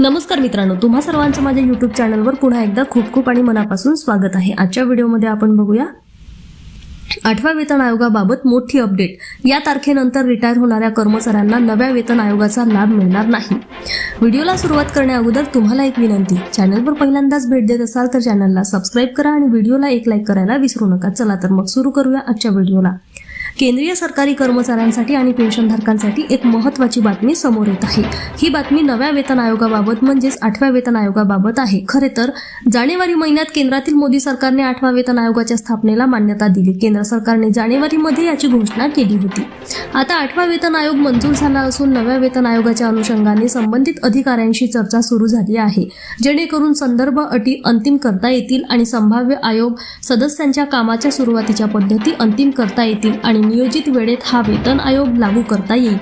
नमस्कार मित्रांनो तुम्हा सर्वांचं माझ्या युट्यूब चॅनलवर पुन्हा एकदा खूप खूप आणि मनापासून स्वागत आहे. आजच्या व्हिडिओमध्ये आपण बघूया आठव्या वेतन आयोगाबाबत मोठी अपडेट या तारखेनंतर रिटायर होणाऱ्या कर्मचाऱ्यांना नव्या वेतन आयोगाचा लाभ मिळणार नाही. व्हिडिओला सुरुवात करण्याअगोदर तुम्हाला एक विनंती चॅनलवर पहिल्यांदाच भेट देत असाल तर चॅनलला सबस्क्राईब करा आणि व्हिडिओला एक लाईक करायला विसरू नका. चला तर मग सुरू करूया आजच्या व्हिडिओला केंद्रीय सरकारी कर्मचाऱ्यांसाठी आणि पेन्शनधारकांसाठी एक महत्वाची बातमी समोर येत आहे. ही बातमी नव्या वेतन आयोगाबाबत म्हणजेच आठव्या वेतन आयोगाबाबत आहे. खरे तर जानेवारी महिन्यात केंद्रातील मोदी सरकारने आठव्या वेतन आयोगाच्या स्थापनेला मान्यता दिली. केंद्र सरकारने जानेवारीमध्ये याची घोषणा केली होती. आता आठवा वेतन आयोग मंजूर झाला असून नव्या वेतन आयोगाच्या अनुषंगाने संबंधित अधिकाऱ्यांशी चर्चा सुरू झाली आहे. जेणेकरून संदर्भ अटी अंतिम करता येतील आणि संभाव्य आयोग सदस्यांच्या कामाच्या सुरुवातीच्या पद्धती अंतिम करता येतील आणि नियोजित वेळेत हा वेतन आयोग लागू करता येईल.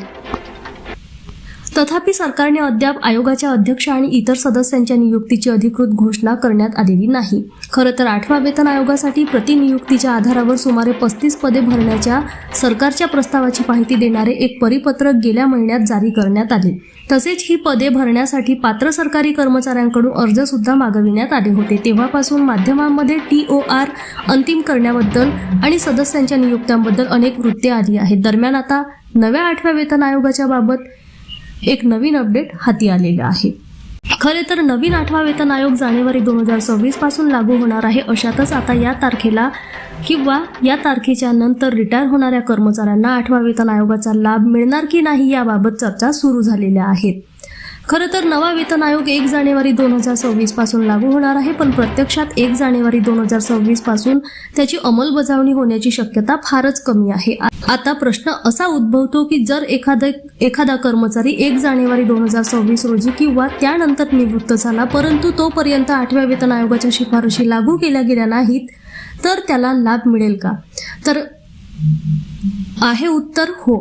तथापि सरकारने अद्याप आयोगाच्या अध्यक्ष आणि इतर सदस्यांच्या नियुक्तीची अधिकृत घोषणा करण्यात आलेली नाही. खरं तर आठव्या वेतन आयोगासाठी प्रतिनियुक्तीच्या आधारावर सुमारे पस्तीस पदे भरण्याच्या सरकारच्या प्रस्तावाची माहिती देणारे एक परिपत्रक गेल्या महिन्यात जारी करण्यात आले. तसेच ही पदे भरण्यासाठी पात्र सरकारी कर्मचाऱ्यांकडून अर्ज सुद्धा मागविण्यात आले होते. तेव्हापासून माध्यमांमध्ये टी ओ आर अंतिम करण्याबद्दल आणि सदस्यांच्या नियुक्त्यांबद्दल अनेक वृत्ते आली आहेत. दरम्यान आता नव्या आठव्या वेतन आयोगाच्या बाबत एक नवीन अपडेट हाती आलेलं आहे. खरे तर नवीन आठवा वेतन आयोग जानेवारी दोन हजार सव्वीसपासून लागू होणार आहे अशातच आता या तारखेला किंवा या तारखेच्या नंतर रिटायर होणाऱ्या कर्मचाऱ्यांना आठवा वेतन आयोगाचा लाभ मिळणार की नाही याबाबत चर्चा सुरू झालेल्या आहेत. खरं तर नवा वेतन आयोग एक जानेवारी दोन हजार सव्वीसपासून लागू होणार आहे पण प्रत्यक्षात एक जानेवारी दोन हजार सव्वीसपासून त्याची अंमलबजावणी होण्याची शक्यता फारच कमी आहे. आता प्रश्न असा उद्भवतो की जर एखादा एखादा कर्मचारी एक जानेवारी दोन हजार सव्वीस रोजी किंवा त्यानंतर निवृत्त झाला परंतु तोपर्यंत आठव्या वेतन आयोगाच्या शिफारशी लागू केल्या गेल्या नाहीत तर त्याला लाभ मिळेल का? तर आहे उत्तर हो.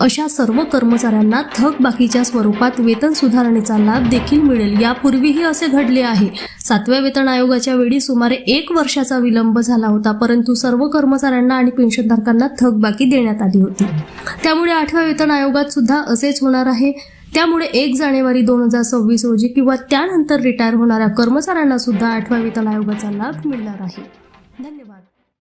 अशा सर्व कर्मचाऱ्यांना थकबाकीच्या स्वरूपात वेतन सुधारणेचा लाभ देखील मिळेल. यापूर्वीही असे घडले आहे. सातव्या वेतन आयोगाच्या वेळी सुमारे एक वर्षाचा विलंब झाला होता परंतु सर्व कर्मचाऱ्यांना आणि पेन्शनधारकांना थकबाकी देण्यात आली होती. त्यामुळे आठव्या वेतन आयोगात सुद्धा असेच होणार आहे. त्यामुळे एक जानेवारी दोन हजार सव्वीस रोजी किंवा त्यानंतर रिटायर होणाऱ्या कर्मचाऱ्यांना सुद्धा आठव्या वेतन आयोगाचा लाभ मिळणार आहे. धन्यवाद.